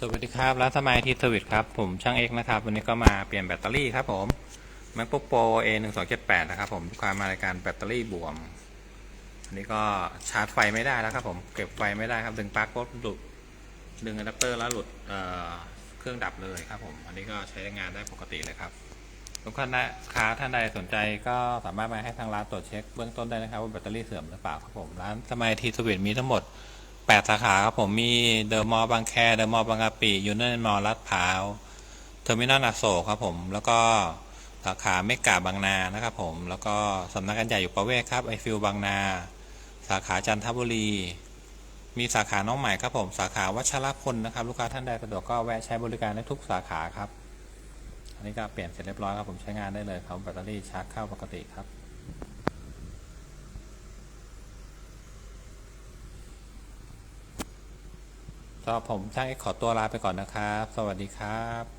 สวัสดีครับร้านสมัยทีสวิตครับ ผมช่างเอกนะครับ วันนี้ก็มาเปลี่ยนแบตเตอรี่ครับผม MacBook Pro A 1 2 7 8นะครับผมลูกค้ามารายการแบตเตอรี่บวม อันนี้ก็ชาร์จไฟไม่ได้แล้วครับผมเก็บไฟไม่ได้ครับ ดึงปลั๊กก็หลุดดึงอะแดปเตอร์แล้วหลุดเเครื่องดับเลยครับผม อันนี้ก็ใช้งานได้ปกติเลยครับลูกค้านค้าท่านใดสนใจก็สามารถมาให้ทางร้านตรวจเช็คเบื้องต้นได้นะครับว่าแบตเตอรี่เสื่อมหรือเปล่าครับผมร้านสมัยทีสวิตมีทั้งหมด แปดสาขาครับผมมีเดอะมอลล์บางแคเดอะมอลล์บางกะปิยูเนียนมอลล์ลาดพร้าวเทอร์มินอลอโศกครับผมแล้วก็สาขาเมกาบางนานะครับผมแล้วก็สำนักงานใหญ่อยู่ประเวศครับไอฟิลบางนา สาขาจันทบุรี มีสาขาน้องใหม่ครับผมสาขาวัชรพลนะครับลูกค้าท่านใดสะดวกก็แวะใช้บริการได้ทุกสาขาครับอันนี้ก็เปลี่ยนเสร็จเรียบร้อยครับผมใช้งานได้เลยครับแบตเตอรี่ชาร์จเข้าปกติครับ ก็ผมช่างเอกขอตัวลาไปก่อนนะครับ สวัสดีครับ